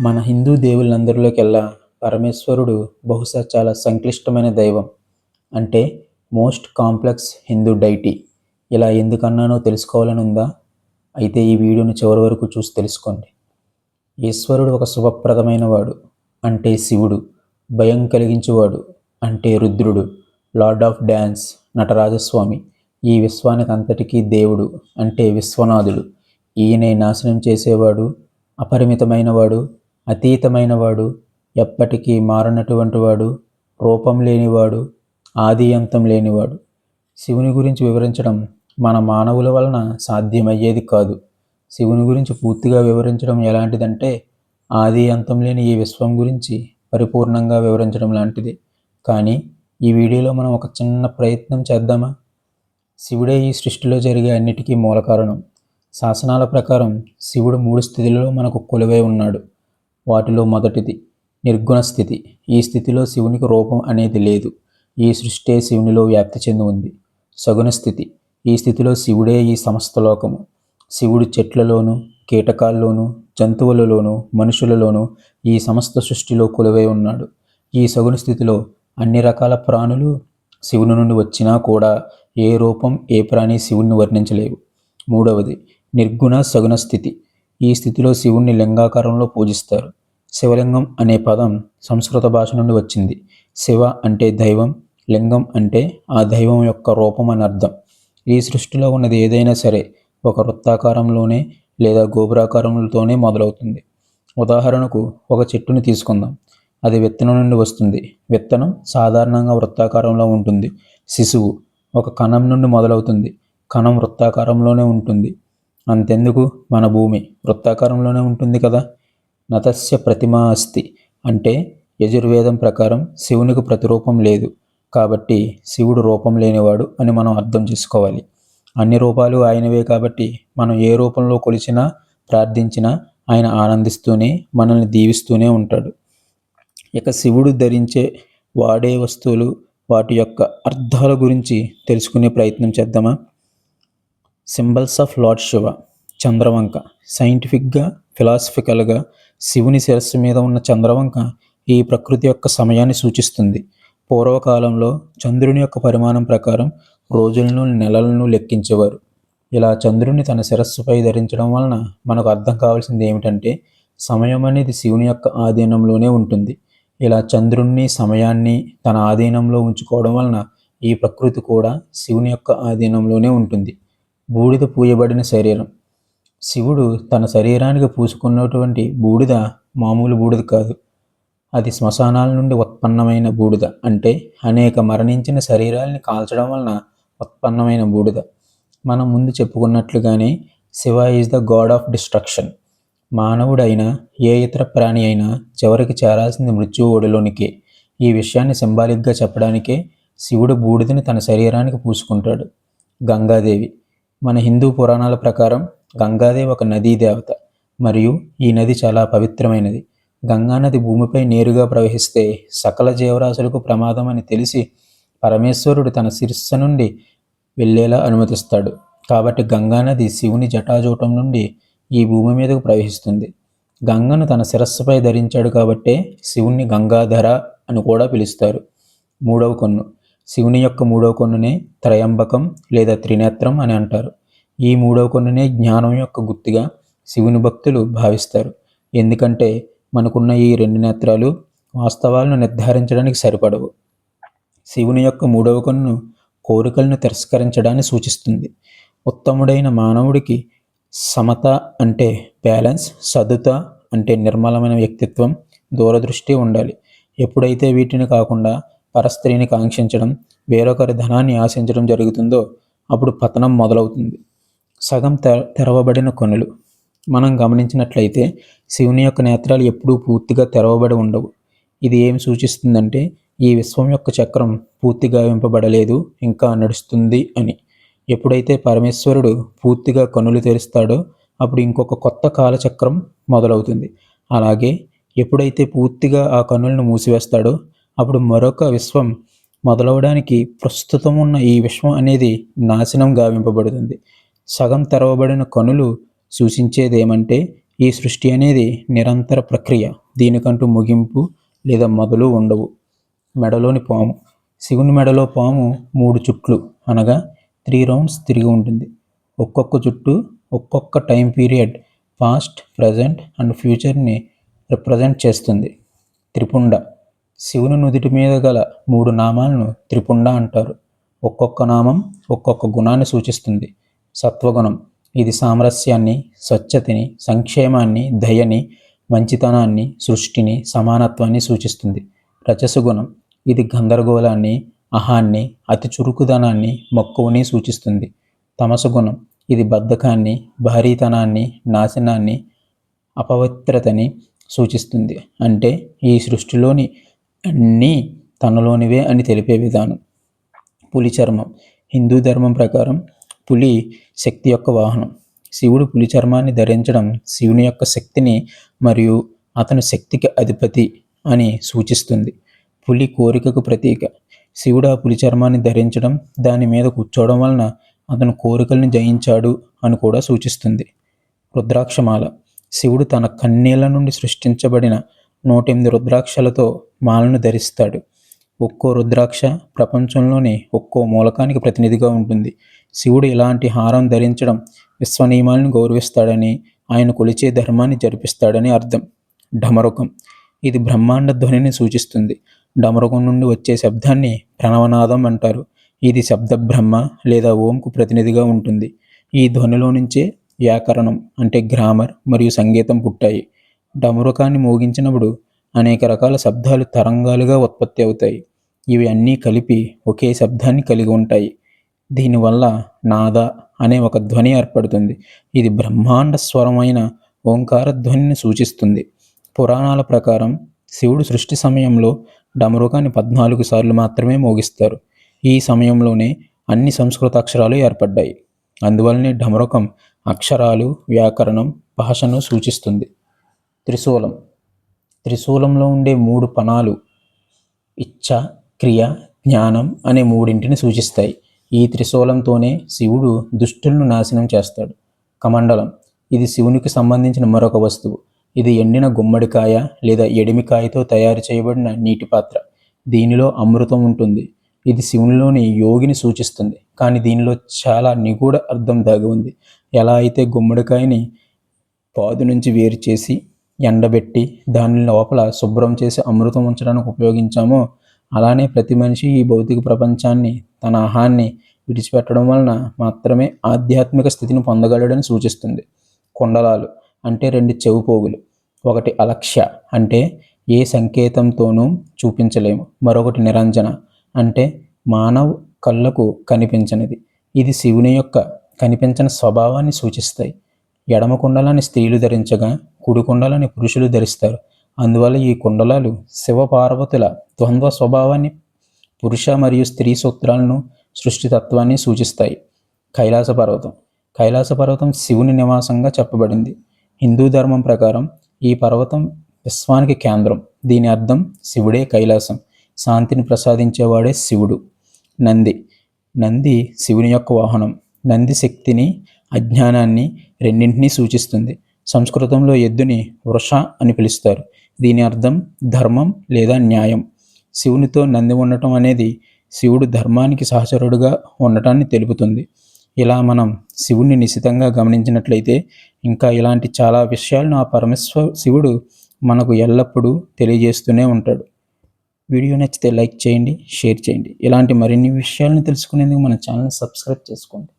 మన హిందూ దేవుళ్ళందరిలోకెల్లా పరమేశ్వరుడు బహుశా చాలా సంక్లిష్టమైన దైవం. అంటే మోస్ట్ కాంప్లెక్స్ హిందూ డైటీ. ఇలా ఎందుకన్నానో తెలుసుకోవాలని ఉందా అయితే ఈ వీడియోని చివరి వరకు చూసి తెలుసుకోండి. ఈశ్వరుడు ఒక శుభప్రదమైన వాడు అంటే శివుడు. భయం కలిగించేవాడు. అంటే రుద్రుడు. Lord of dance. నటరాజస్వామి. ఈ విశ్వానికి అంతటికీ దేవుడు. అంటే విశ్వనాథుడు. ఈయనే నాశనం చేసేవాడు. అపరిమితమైనవాడు. అతీతమైనవాడు ఎప్పటికీ మారనటువంటి వాడు రూపం లేనివాడు ఆది అంతం లేనివాడు. శివుని గురించి వివరించడం మన మానవుల వలన సాధ్యమయ్యేది కాదు. శివుని గురించి పూర్తిగా వివరించడం ఎలాంటిదంటే ఆది అంతం లేని ఈ విశ్వం గురించి పరిపూర్ణంగా వివరించడం లాంటిది. కానీ ఈ వీడియోలో మనం ఒక చిన్న ప్రయత్నం చేద్దామా? శివుడే ఈ సృష్టిలో జరిగే అన్నిటికీ మూల కారణం. శాసనాల ప్రకారం శివుడు మూడు స్థితులలో మనకు కొలువై ఉన్నాడు. వాటిలో మొదటిది నిర్గుణ స్థితి. ఈ స్థితిలో శివునికి రూపం అనేది లేదు. ఈ సృష్టే శివునిలో వ్యాప్తి చెంది ఉంది. సగుణ స్థితి. ఈ స్థితిలో శివుడే ఈ సమస్త లోకము. శివుడు చెట్లలోను కీటకాల్లోనూ జంతువులలోనూ మనుషులలోనూ ఈ సమస్త సృష్టిలో కొలువై ఉన్నాడు. ఈ సగుణ స్థితిలో అన్ని రకాల ప్రాణులు శివుని నుండి వచ్చినా కూడా ఏ రూపం ఏ ప్రాణి శివుణ్ణి వర్ణించలేవు. మూడవది నిర్గుణ సగుణ స్థితి. ఈ స్థితిలో శివుణ్ణి లింగాకారంలో పూజిస్తారు. శివలింగం అనే పదం సంస్కృత భాష నుండి వచ్చింది. శివ అంటే దైవం లింగం అంటే ఆ దైవం యొక్క రూపం అని అర్థం. ఈ సృష్టిలో ఉన్నది ఏదైనా సరే ఒక వృత్తాకారంలోనే లేదా గోపురాకారంలోనే మొదలవుతుంది. ఉదాహరణకు ఒక చెట్టుని తీసుకుందాం. అది విత్తనం నుండి వస్తుంది. విత్తనం సాధారణంగా వృత్తాకారంలో ఉంటుంది. శిశువు ఒక కణం నుండి మొదలవుతుంది. కణం వృత్తాకారంలోనే ఉంటుంది. అంతెందుకు? మన భూమి వృత్తాకారంలోనే ఉంటుంది కదా. నతస్య ప్రతిమా అస్తి. అంటే యజుర్వేదం ప్రకారం శివునికి ప్రతిరూపం లేదు. కాబట్టి శివుడు రూపం లేనివాడు అని మనం అర్థం చేసుకోవాలి. అన్ని రూపాలు ఆయనవే కాబట్టి మనం ఏ రూపంలో కొలిచినా ప్రార్థించినా ఆయన ఆనందిస్తూనే మనల్ని దీవిస్తూనే ఉంటాడు. ఇక శివుడు ధరించే వాడే వస్తువులు వాటి యొక్క అర్థాల గురించి తెలుసుకునే ప్రయత్నం చేద్దామా? సింబల్స్ ఆఫ్ లార్డ్ శివ చంద్రవంక. సైంటిఫిక్గా ఫిలాసఫికల్గా శివుని శిరస్సు మీద ఉన్న చంద్రవంక ఈ ప్రకృతి యొక్క సమయాన్ని సూచిస్తుంది. పూర్వకాలంలో చంద్రుని యొక్క పరిమాణం ప్రకారం రోజులను నెలలను లెక్కించేవారు. ఇలా చంద్రుని తన శిరస్సుపై ధరించడం వలన మనకు అర్థం కావాల్సింది ఏమిటంటే సమయం అనేది శివుని యొక్క ఆధీనంలోనే ఉంటుంది. ఇలా చంద్రుణ్ణి సమయాన్ని తన ఆధీనంలో ఉంచుకోవడం వలన ఈ ప్రకృతి కూడా శివుని యొక్క ఆధీనంలోనే ఉంటుంది. బూడిద పూయబడిన శరీరం. శివుడు తన శరీరానికి పూసుకున్నటువంటి బూడిద మామూలు బూడిద కాదు. అది శ్మశానాల నుండి ఉత్పన్నమైన బూడిద. అంటే అనేక మరణించిన శరీరాల్ని కాల్చడం వలన ఉత్పన్నమైన బూడిద. మనం ముందు చెప్పుకున్నట్లుగానే Shiva is the god of destruction మానవుడైనా ఏ ఇతర ప్రాణి అయినా చివరికి చేరాల్సింది మృత్యు ఓడిలోనికే. ఈ విషయాన్ని సింబాలిక్గా చెప్పడానికే శివుడు బూడిదని తన శరీరానికి పూసుకుంటాడు. గంగాదేవి. మన హిందూ పురాణాల ప్రకారం గంగాదేవి ఒక నదీ దేవత. మరియు ఈ నది చాలా పవిత్రమైనది. గంగానది భూమిపై నేరుగా ప్రవహిస్తే సకల జీవరాశులకు ప్రమాదం అని తెలిసి పరమేశ్వరుడు తన శిరస్సు నుండి వెళ్ళేలా అనుమతిస్తాడు. కాబట్టి గంగానది శివుని జటాజూటం నుండి ఈ భూమి మీదకు ప్రవహిస్తుంది. గంగను తన శిరస్సుపై ధరించాడు కాబట్టే శివుణ్ణి గంగాధర అని కూడా పిలుస్తారు. మూడవ కొన్ను. శివుని యొక్క మూడవ కొన్నునే త్రయంబకం లేదా త్రినేత్రం అని అంటారు. ఈ మూడవ కొన్నునే జ్ఞానం యొక్క గుర్తుగా శివుని భక్తులు భావిస్తారు. ఎందుకంటే మనకున్న ఈ రెండు నేత్రాలు వాస్తవాలను నిర్ధారించడానికి సరిపడవు. శివుని యొక్క మూడవ కన్ను కోరికలను తిరస్కరించడాన్ని సూచిస్తుంది. ఉత్తముడైన మానవుడికి సమత అంటే బ్యాలెన్స్ సదుత అంటే నిర్మలమైన వ్యక్తిత్వం దూరదృష్టి ఉండాలి. ఎప్పుడైతే వీటిని కాకుండా పరస్త్రీని కాంక్షించడం వేరొకరి ధనాన్ని ఆశించడం జరుగుతుందో అప్పుడు పతనం మొదలవుతుంది. సగం తెర తెరవబడిన కొనులు. మనం గమనించినట్లయితే శివుని యొక్క నేత్రాలు ఎప్పుడూ పూర్తిగా తెరవబడి ఉండవు. ఇది ఏం సూచిస్తుందంటే ఈ విశ్వం యొక్క చక్రం పూర్తిగా వింపబడలేదు ఇంకా నడుస్తుంది అని. ఎప్పుడైతే పరమేశ్వరుడు పూర్తిగా కనులు తెరుస్తాడో అప్పుడు ఇంకొక కొత్త కాలచక్రం మొదలవుతుంది. అలాగే ఎప్పుడైతే పూర్తిగా ఆ కన్నులను మూసివేస్తాడో అప్పుడు మరొక విశ్వం మొదలవడానికి ప్రస్తుతం ఉన్న ఈ విశ్వం అనేది నాశనం గావింపబడుతుంది సగం తెరవబడిన కనులు సూచించేదేమంటే ఈ సృష్టి అనేది నిరంతర ప్రక్రియ. దీనికంటూ ముగింపు లేదా మొదలు ఉండవు. మెడలోని పాము. శివుని మెడలో పాము మూడు చుట్లు అనగా త్రీ రౌండ్స్ తిరిగి ఉంటుంది. ఒక్కొక్క చుట్టు ఒక్కొక్క time period past present and ఫ్యూచర్ని represent చేస్తుంది. త్రిపుండ. శివుని నుదుటి మీద గల మూడు నామాలను త్రిపుండ అంటారు. ఒక్కొక్క నామం ఒక్కొక్క గుణాన్ని సూచిస్తుంది. సత్వగుణం. ఇది సామరస్యాన్ని స్వచ్ఛతని సంక్షేమాన్ని దయని మంచితనాన్ని సృష్టిని సమానత్వాన్ని సూచిస్తుంది. రజసుగుణం ఇది గందరగోళాన్ని అహాన్ని అతి చురుకుదనాన్ని మక్కువని సూచిస్తుంది. తమసగుణం ఇది బద్ధకాన్ని భారీతనాన్ని నాశనాన్ని అపవిత్రతని సూచిస్తుంది. అంటే ఈ సృష్టిలోని అన్నీ తనలోనివే అని తెలిపే విధానం. పులి చర్మం హిందూ ధర్మం ప్రకారం పులి శక్తి యొక్క వాహనం. శివుడు పులి చర్మాన్ని ధరించడం శివుని యొక్క శక్తిని మరియు అతను శక్తికి అధిపతి అని సూచిస్తుంది. పులి కోరికకు ప్రతీక. శివుడు ఆ పులి చర్మాన్ని ధరించడం దాని మీద కూర్చోవడం వలన అతను కోరికల్ని జయించాడు అని కూడా సూచిస్తుంది. రుద్రాక్షమాల. శివుడు తన కన్నీళ్ళ నుండి సృష్టించబడిన నూట ఎనిమిది రుద్రాక్షలతో మాలను ధరిస్తాడు. ఒక్కో రుద్రాక్ష ప్రపంచంలోని ఒక్కో మూలకానికి ప్రతినిధిగా ఉంటుంది. శివుడు ఇలాంటి హారం ధరించడం విశ్వనియమాలను గౌరవిస్తాడని ఆయన కొలిచే ధర్మాన్ని జరిపిస్తాడని అర్థం. ఢమరుకం. ఇది బ్రహ్మాండ ధ్వనిని సూచిస్తుంది. డమరుకం నుండి వచ్చే శబ్దాన్ని ప్రణవనాదం అంటారు. ఇది శబ్ద బ్రహ్మ లేదా ఓంకు ప్రతినిధిగా ఉంటుంది. ఈ ధ్వనిలో నుంచే వ్యాకరణం అంటే గ్రామర్ మరియు సంగీతం పుట్టాయి. డమరుకాన్ని మోగించినప్పుడు అనేక రకాల శబ్దాలు తరంగాలుగా ఉత్పత్తి అవుతాయి. ఇవి అన్నీ కలిపి ఒకే శబ్దాన్ని కలిగి ఉంటాయి. దీనివల్ల నాద అనే ఒక ధ్వని ఏర్పడుతుంది. ఇది బ్రహ్మాండ స్వరమైన ఓంకార ధ్వనిని సూచిస్తుంది. పురాణాల ప్రకారం శివుడు సృష్టి సమయంలో డమరుకాన్ని పద్నాలుగు సార్లు మాత్రమే మోగిస్తారు. ఈ సమయంలోనే అన్ని సంస్కృత అక్షరాలు ఏర్పడ్డాయి. అందువల్లనే డమరుకం అక్షరాలు వ్యాకరణం భాషను సూచిస్తుంది. త్రిశూలం త్రిశూలంలో ఉండే మూడు పణాలు ఇచ్ఛ క్రియ జ్ఞానం అనే మూడింటిని సూచిస్తాయి. ఈ త్రిశూలంతోనే శివుడు దుష్టులను నాశనం చేస్తాడు. కమండలం. ఇది శివునికి సంబంధించిన మరొక వస్తువు. ఇది ఎండిన గుమ్మడికాయ లేదా ఎడిమికాయతో తయారు చేయబడిన నీటి పాత్ర. దీనిలో అమృతం ఉంటుంది. ఇది శివునిలోని యోగిని సూచిస్తుంది. కానీ దీనిలో చాలా నిగూఢ అర్థం దాగి ఉంది. ఎలా అయితే గుమ్మడికాయని పాదు నుంచి వేరు చేసి ఎండబెట్టి దాని లోపల శుభ్రం చేసి అమృతం ఉంచడానికి ఉపయోగించామో అలానే ప్రతి మనిషి ఈ భౌతిక ప్రపంచాన్ని తన ఆహాన్ని విడిచిపెట్టడం వలన మాత్రమే ఆధ్యాత్మిక స్థితిని పొందగలడని సూచిస్తుంది. కుండలాలు అంటే రెండు చెవు పోగులు ఒకటి అలక్ష్య అంటే ఏ సంకేతంతోనూ చూపించలేము మరొకటి నిరంజన అంటే మానవ కళ్ళకు కనిపించనిది. ఇది శివుని యొక్క కనిపించని స్వభావాన్ని సూచిస్తాయి. ఎడమ కుండలాన్ని స్త్రీలు ధరించగా కుడి కుండలని పురుషులు ధరిస్తారు. అందువల్ల ఈ కుండలాలు శివపార్వతుల ద్వంద్వ స్వభావాన్ని పురుష మరియు స్త్రీ సూత్రాలను సృష్టితత్వాన్ని సూచిస్తాయి. కైలాస పర్వతం. కైలాస పర్వతం శివుని నివాసంగా చెప్పబడింది. హిందూ ధర్మం ప్రకారం ఈ పర్వతం విశ్వానికి కేంద్రం. దీని అర్థం శివుడే కైలాసం. శాంతిని ప్రసాదించేవాడే శివుడు. నంది. నంది శివుని యొక్క వాహనం. నంది శక్తిని అజ్ఞానాన్ని రెండింటినీ సూచిస్తుంది. సంస్కృతంలో ఎద్దుని వృష అని పిలుస్తారు. దీని అర్థం ధర్మం లేదా న్యాయం. శివునితో నంది ఉండటం అనేది శివుడు ధర్మానికి సహచరుడుగా ఉండటాన్ని తెలుపుతుంది. ఇలా మనం శివుణ్ణి నిశితంగా గమనించినట్లయితే ఇంకా ఇలాంటి చాలా విషయాలను ఆ పరమేశ్వర శివుడు మనకు ఎల్లప్పుడూ తెలియజేస్తూనే ఉంటాడు. వీడియో నచ్చితే లైక్ చేయండి షేర్ చేయండి. ఇలాంటి మరిన్ని విషయాలను తెలుసుకునేందుకు మన ఛానల్ సబ్స్క్రైబ్ చేసుకోండి.